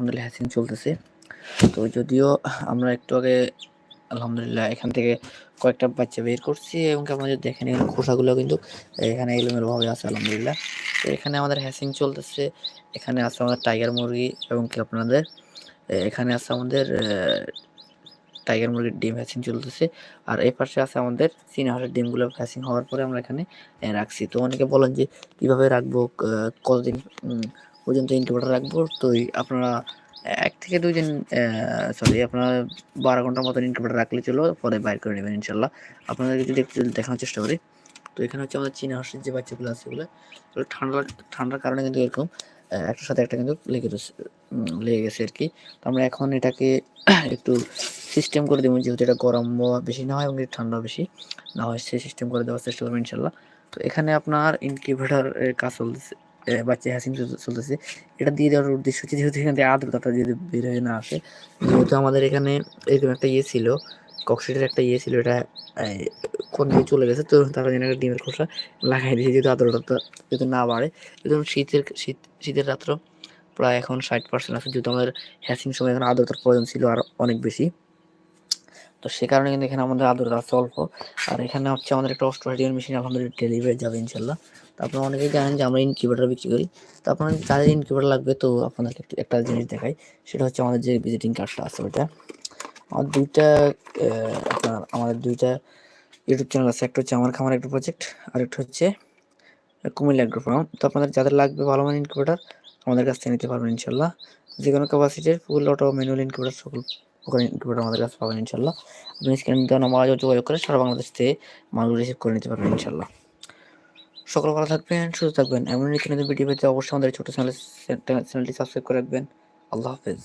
আলহামদুলিল্লাহ হ্যাসিং চলতেছে। তো যদিও আমরা একটু আগে, আলহামদুলিল্লাহ, এখান থেকে কয়েকটা বাচ্চা বের করছি এবং যদি দেখেন এখানে খোসাগুলো কিন্তু এখানে এলোমেলো ভাবে আছে, আলহামদুলিল্লাহ। তো এখানে আমাদের হ্যাসিং চলতেছে, এখানে আছে আমাদের টাইগার মুরগি এবং কি আপনাদের? এখানে আছে আমাদের টাইগার মুরগির ডিম হ্যাচিং চলতেছে, আর এই পাশে আছে আমাদের চীনা ডিমগুলো হ্যাচিং হওয়ার পরে আমরা এখানে রাখছি। তো অনেকে বলেন যে কীভাবে রাখব কতদিন পর্যন্ত ইনকিউবেটর রাখব। তো আপনারা, এক থেকে দুই দিন সরি আপনারা বারো ঘণ্টার মতন ইনকিউবেটর রাখলে চলো, পরে বাইর করে নেবেন ইনশাল্লাহ আপনাদেরকে যদি একটু দেখানোর চেষ্টা করি, তো এখানে হচ্ছে আমাদের চীনা হাঁসের যে বাচ্চাগুলো আছে এগুলো ঠান্ডা, ঠান্ডার কারণে কিন্তু এরকম একটার সাথে একটা কিন্তু লেগে লেগে গেছে আর কি তো আমরা এখন এটাকে একটু সিস্টেম করে দেবো, যেহেতু এটা গরম বেশি না হয় এবং ঠান্ডা বেশি, না হয় সেই সিস্টেম করে দেওয়ার চেষ্টা করব ইনশাল্লাহ তো এখানে আপনার ইনকিউবেটর কাজ চলতেছে। বাচ্চা হ্যাসিং চলতেছে। এটা দিয়ে দেওয়ার উদ্দেশ্য হচ্ছে যেহেতু এখান থেকে আর্দ্রতাটা যদি বের হয়ে না আসে, যেহেতু আমাদের এখানে এরকম একটা ইয়ে ছিল ককশিটের একটা ইয়ে ছিল, এটা কোন দিকে চলে গেছে, তো তারা একটা ডিমের খোসা লাগাই দিয়েছে, যেহেতু আর্দ্রতা যেহেতু না বাড়ে। যেহেতু শীতের, শীত, শীতের রাত্র প্রায় এখন ষাট পার্সেন্ট আছে, যেহেতু আমাদের হ্যাসিং সময় এখন আর্দ্রতার প্রয়োজন ছিল আর অনেক বেশি। তো সে কারণে কিন্তু এখানে আমাদের আর্দ্রতা আছে অল্প। আর এখানে হচ্ছে আমাদের একটা অস্ট্রেলিয়ান মেশিন আলহামদুলিল্লাহ ডেলিভারি যাবে ইনশাল্লাহ। তো আপনারা অনেকেই জানেন যে আমরা ইনকিউবেটার বিক্রি করি। তো আপনার যাদের ইনকিউবেটার লাগবে তো আপনাদেরকে একটু- জিনিস দেখাই। সেটা হচ্ছে আমাদের যে ভিজিটিং কার্ডটা আছে ওইটা। আমার দুইটা আপনার আমাদের দুইটা ইউটিউব চ্যানেল আছে। একটা হচ্ছে আমার খামার, একটা প্রজেক্ট আর একটা হচ্ছে কুমিল্লা এগ্রো ফার্ম তো আপনাদের যাদের লাগবে ভালো মানের ইনকিউবেটার আমাদের কাছ থেকে নিতে পারবেন ইনশাল্লাহ। যে কোনো ক্যাপাসিটির ফুল অটো ম্যানুয়াল ইনকিউবেটার সকল প্রকার ইনকিউবেটার আমাদের কাছে পাবেন ইনশাল্লাহ আপনি স্ক্রিনে দেওয়া নাম্বার যোগাযোগ করে সারা বাংলাদেশ থেকে মালগুলো রিসিভ করে নিতে পারবেন ইনশাল্লাহ সকল ভালো থাকবেন, সুস্থ থাকবেন। এমন নিত্য নতুন ভিডিও পেতে অবশ্যই আমাদের ছোটো চ্যানেল চ্যানেলটি সাবস্ক্রাইব করে রাখবেন। আল্লাহ হাফেজ।